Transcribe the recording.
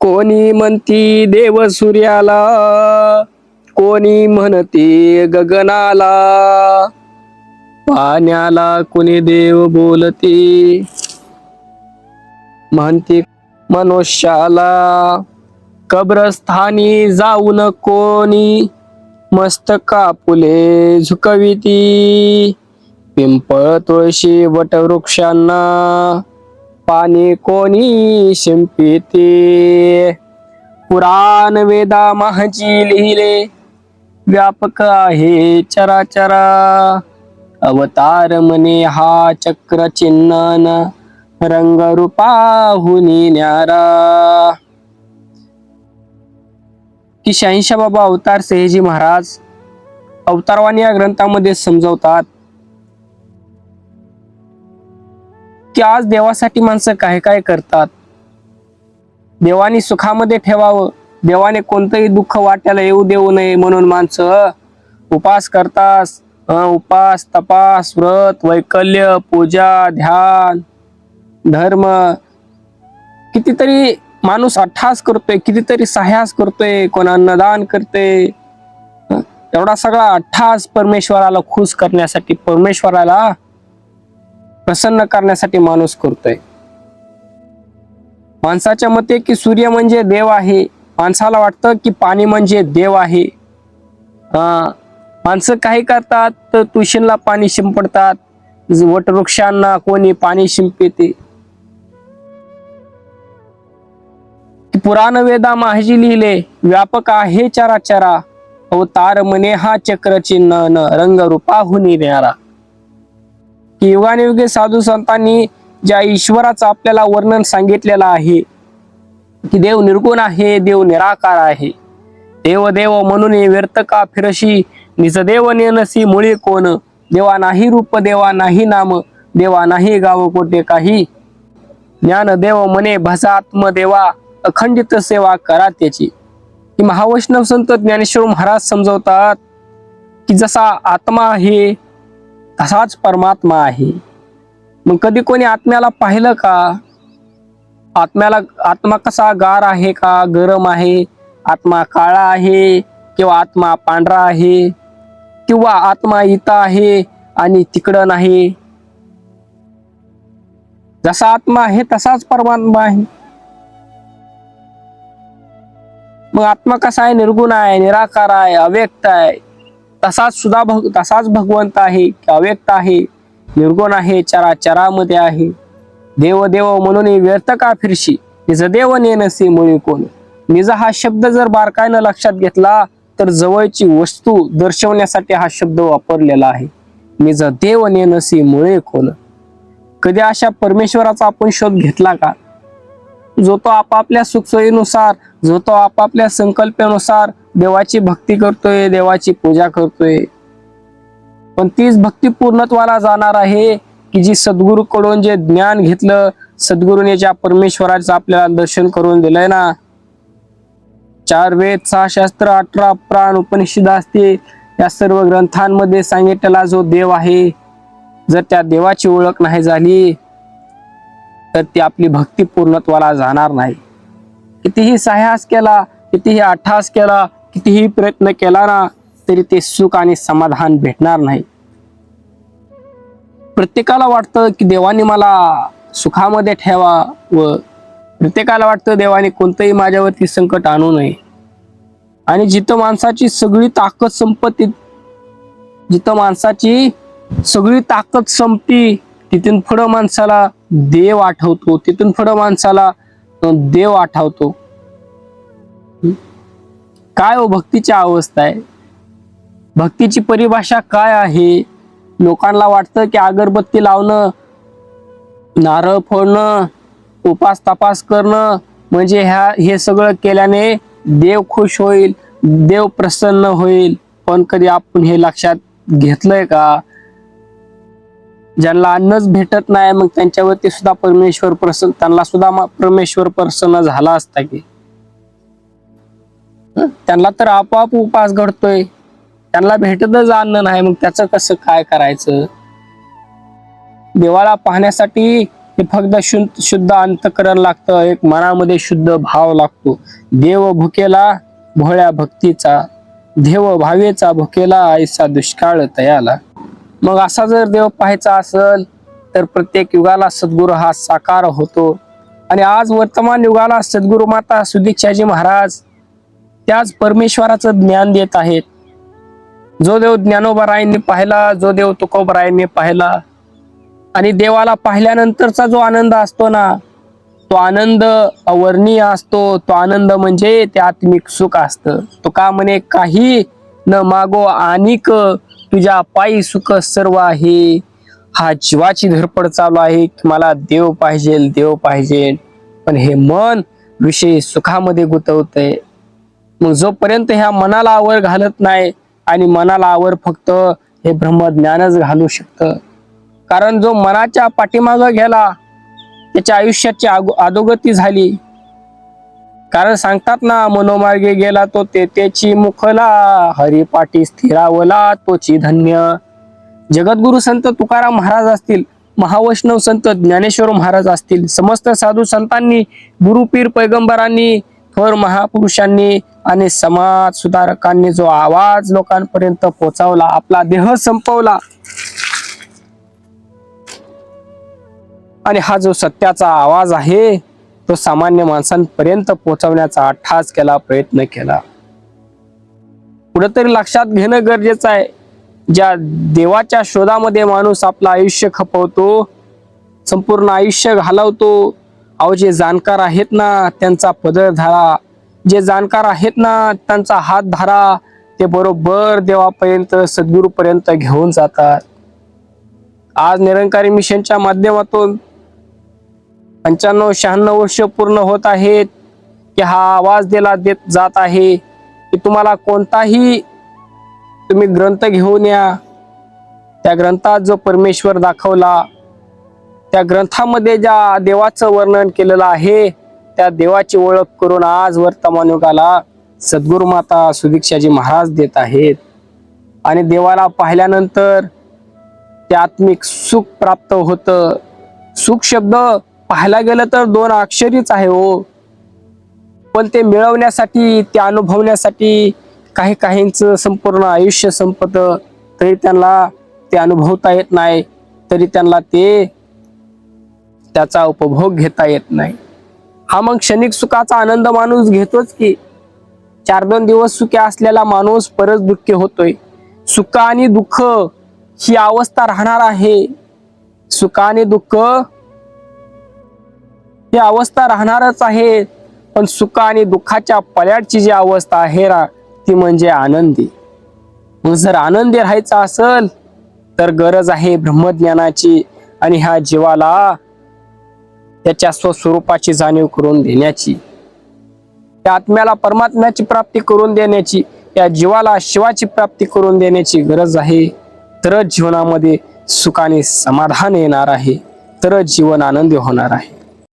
कोणी म्हणती देव सूर्याला कोणी म्हणते गगनाला. पाण्याला कोणी देव बोलते म्हणते मनुष्याला. कब्रस्थानी जाऊन कोणी मस्तका फुले झुकविती पिंपळ तुळशी वटवृक्षांना. पाणी कोणी शिंपिते? पुराण वेदा महाजी लिहिले व्यापक आहे चराचरा. अवतार मने हा चक्र चिन्हन रंग रूपाहुनी न्यारा. की शहाऐंशी बाबा अवतार सहेजी महाराज अवतारवाणी या ग्रंथामध्ये समजवतात की आज देवासाठी माणसं काय काय करतात? देवाने सुखामध्ये ठेवावं. देवाने कोणतंही दुःख वाट्याला येऊ देऊ नये म्हणून माणसं उपास करतास उपास तपास व्रत वैकल्य पूजा ध्यान धर्म. कितीतरी माणूस अठ्ठास करतोय कितीतरी सहाय्यास करतोय कोण अन्नदान करते एवढा सगळा अठ्ठास परमेश्वराला खुश करण्यासाठी परमेश्वराला प्रसन्न करण्यासाठी माणूस करतोय. माणसाच्या मते की सूर्य म्हणजे देव आहे. माणसाला वाटतं की पाणी म्हणजे देव आहे. हा माणसं काही करतात तर तुळशींना पाणी शिंपडतात. वटवृक्षांना कोणी पाणी शिंपते पुराण वेदा माहिजी लिहिले व्यापक आहे चराचरा. अवतार मने हा चक्र चिन्ह न रंग रूपाहुनी न्यारा की युगानुयुगे साधू संतांनी ज्या ईश्वराचं आपल्याला वर्णन सांगितलेलं आहे की देव निर्गुण आहे देव निराकार आहे. देव देव म्हणून व्यर्थ का फिरशी? निज देव नेनसी मुळे कोण? देवा नाही रूप देवा नाही नाम देवा नाही गाव कोटे काही? ज्ञान देव मने भसात्म देवा अखंडित सेवा करा त्याची. महावैष्णव संत ज्ञानेश्वर महाराज समजवतात की जसा आत्मा आहे असाच परमात्मा आहे. मग कधी कोणी आत्म्याला पाहिलं का? आत्म्याला आत्मा कसा गार आहे का? गरम आहे? आत्मा काळा आहे किंवा आत्मा पांढरा आहे? किंवा आत्मा इथं आहे आणि तिकडं नाही? जसा आत्मा आहे तसाच परमात्मा आहे. मग आत्मा कसा आहे? निर्गुण आहे निराकार आहे अव्यक्त आहे. तसाच सुद्धा भग तसाच भगवंत आहे अव्यक्त आहे निर्गुण आहे चरा चरामध्ये आहे. देव देव म्हणून व्यर्थ का फिरशी? निज देव नेनसे मुळी कोण? निज हा शब्द जर बारकाईनं लक्षात घेतला तर जवळची वस्तू दर्शवण्यासाठी हा शब्द वापरलेला आहे. निज देव नेनसे मुळे कोण? कधी अशा परमेश्वराचा आपण शोध घेतला का? जो तो आपापल्या सुखसोयीनुसार जो तो आपापल्या संकल्पेनुसार देवाची भक्ती करतोय देवाची पूजा करतोय. पण तीच भक्ती पूर्णत्वाला जाणार आहे की जी सद्गुरूकडून जे ज्ञान घेतलं सद्गुरूने ज्या परमेश्वराचं आपल्याला दर्शन करून दिलंय ना. चार वेद सहा शास्त्र अठरा प्राण उपनिषद असते. या सर्व ग्रंथांमध्ये सांगितलेला जो देव आहे जर त्या देवाची ओळख नाही झाली तर ती आपली भक्ती पूर्णत्वाला जाणार नाही. कितीही साहस केला कितीही अठ्ठास केला कितीही प्रयत्न केला ना तरी ते सुख आणि समाधान भेटणार नाही. प्रत्येकाला वाटतं की देवाने मला सुखामध्ये ठेवा व प्रत्येकाला वाटतं देवाने कोणतंही माझ्यावरती संकट आणू नये. आणि जिथं माणसाची सगळी ताकद संपत्ती जिथं माणसाची सगळी ताकद संपती तिथून पुढं माणसाला देव आठवतो तिथून पुढं माणसाला देव आठवतो. काय हो भक्तीची अवस्था आहे? भक्तीची परिभाषा काय आहे? लोकांना वाटतं की अगरबत्ती लावणं नारळ फोडणं उपास तपास करणं म्हणजे ह्या हे सगळं केल्याने देव खुश होईल देव प्रसन्न होईल. पण कधी आपण हे लक्षात घेतलंय का? ज्यांना अन्नच भेटत नाही मग त्यांच्यावरती सुद्धा परमेश्वर प्रसन्न त्यांना सुद्धा परमेश्वर प्रसन्न झाला असता की? त्यांना तर आपोआप उपास घडतोय. त्यांना भेटतच अन्न नाही मग त्याचं कसं काय करायचं? देवाला पाहण्यासाठी हे फक्त शुद्ध शुद्ध अंतकरण लागतं एक मनामध्ये शुद्ध भाव लागतो. देव भुकेला भोळ्या भक्तीचा देव भावेचा भुकेला ऐसा दुष्काळ तयाला. मग असा जर देव पाहायचा असेल तर प्रत्येक युगाला सद्गुरू हा साकार होतो. आणि आज वर्तमान युगाला सद्गुरू माता सुदीक्षाजी महाराज त्याच परमेश्वराचं ज्ञान देत आहेत. जो देव ज्ञानोबरायांनी पाहिला जो देव तुकोबरायांनी पाहिला आणि देवाला पाहिल्यानंतरचा जो आनंद असतो ना तो आनंद अवर्णीय असतो. तो आनंद म्हणजे ते आत्मिक सुख असतं. तो का म्हणे काही न मागो आणिक तुझ्या पायी सुख सर्व आहे. हा जीवाची धडपड चालू आहे की मला देव पाहिजे देव पाहिजे पण हे मन विषय सुखामध्ये गुंतवतंय. मग जोपर्यंत ह्या मनाला आवर घालत नाही आणि मनाला आवर फक्त हे ब्रह्मज्ञानच घालू शकतं. कारण जो मनाच्या पाठीमाग गेला त्याच्या आयुष्याची आगो- अधोगती झाली. कारण सांगतात ना मनोमार्गे गेला तो ते त्याची मुखला हरिपाठी स्थिरावला तोची धन्य. जगद्गुरु संत तुकाराम महाराज असतील महावैष्णव संत ज्ञानेश्वर महाराज असतील समस्त साधू संतांनी गुरुपीर पैगंबरांनी थोर महापुरुषांनी आणि समाज सुधारकांनी जो आवाज लोकांपर्यंत पोहोचवला आपला देह संपवला. आणि हा जो सत्याचा आवाज आहे तो सामान्य माणसांपर्यंत पोहोचवण्याचा अट्टास केला प्रयत्न केला. कुठेतरी लक्षात घेणं गरजेचं आहे. ज्या देवाच्या शोधामध्ये माणूस आपलं आयुष्य खपवतो संपूर्ण आयुष्य घालवतो अहो जे जाणकार आहेत ना त्यांचा पदर धरा जे जाणकार आहेत ना त्यांचा हात धारा. ते बरोबर देवापर्यंत सद्गुरूपर्यंत घेऊन जातात. आज निरंकारी मिशनच्या माध्यमातून पंच्याण्णव शहाण्णव वर्ष पूर्ण होत आहेत. की हा आवाज दिला देत जात आहे. की तुम्हाला कोणताही तुम्ही ग्रंथ घेऊन या. त्या ग्रंथात जो परमेश्वर दाखवला त्या ग्रंथामध्ये ज्या देवाचं वर्णन केलेलं आहे त्या देवाची ओळख करून आज वर्तमान युगाला सद्गुरु माता सुदीक्षाजी महाराज देत आहेत. आणि देवाला पाहिल्यानंतर ते आत्मिक सुख प्राप्त होतं. सुख शब्द पाहायला गेलं तर दोन अक्षरीच आहे हो. पण ते मिळवण्यासाठी ते अनुभवण्यासाठी काही काहींचं संपूर्ण आयुष्य संपत तरी त्यांना ते अनुभवता येत नाही. तरी त्यांना ते त्याचा उपभोग घेता येत नाही. हा मग क्षणिक सुखाचा आनंद माणूस घेतोच की चार दोन दिवस सुखी असलेला माणूस परत दुःखी होतोय. सुख आणि दुःख ही अवस्था राहणार आहे. सुख आणि दुःख ही अवस्था राहणारच आहे. पण सुख आणि दुःखाच्या पल्याडची जी अवस्था आहे रा ती म्हणजे आनंदी. मग जर आनंदी राहायचं असेल तर गरज आहे ब्रह्मज्ञानाची आणि ह्या जीवाला त्याच्या स्वस्वरूपाची जाणीव करून देण्याची त्या आत्म्याला परमात्म्याची प्राप्ती करून देण्याची त्या जीवाला शिवाची प्राप्ती करून देण्याची गरज आहे. तरच जीवनामध्ये सुखाने समाधान येणार आहे. तरच जीवन आनंदी होणार आहे.